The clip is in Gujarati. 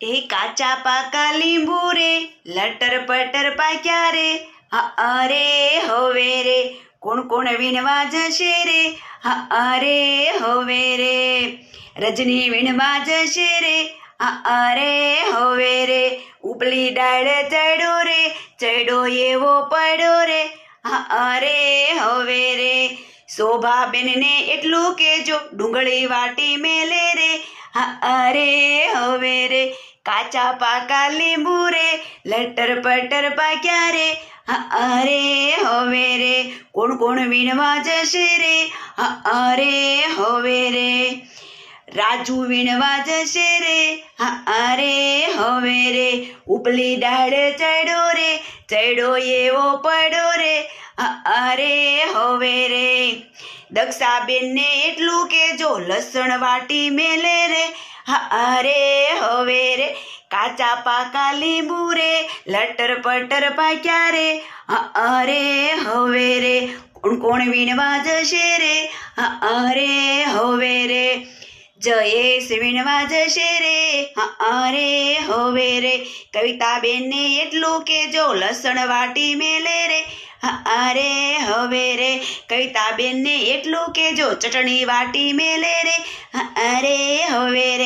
એ કાચા પાકા લીંબુ રે, લટર પટર પાક્યા રે. અરે, હવે રે, કોણ કોણ વીણવા જશે રે? અરે, હવે રે, રજની વીણવા જશે રે. અરે, હવે રે, ઉપલી ડાળ ચડો રે, ચડો એવો પડો રે. અરે, હવે રે, શોભાબેનને એટલું કેજો ડુંગળી વાટી મેલે રે. અરે હવે રે, કાચા પાકા લીંબુ રે, લટર પટર પાક્યા રે. અરે હવે રે, કોણ કોણ વીણવા જશે રે? અરે હવે રે, રાજુ વીણવા જશે રે. અરે હવે રે, ઉપલી ડાળ ચડો રે ચડો એવો પડો રે. અરે હવે રે દક્ષાબેનને એટલું કેજો લસણ વાટી મેલે રે હા અરે હવે રે, કાચા પાકા લીંબુ રે, લટર પટર પાક્યા રે અરે હવે રે, કોણ કોણ વીણવા જશે રે અરે હવે રે, જયેશ વીણવા જશે રે અરે હવે રે, કવિતાબેનને એટલું કેજો લસણ વાટી મેલે રે અરે હવે રે કવિતાબેનને એટલું કેજો ચટણી વાટી મેલે રે. અરે હવે રે.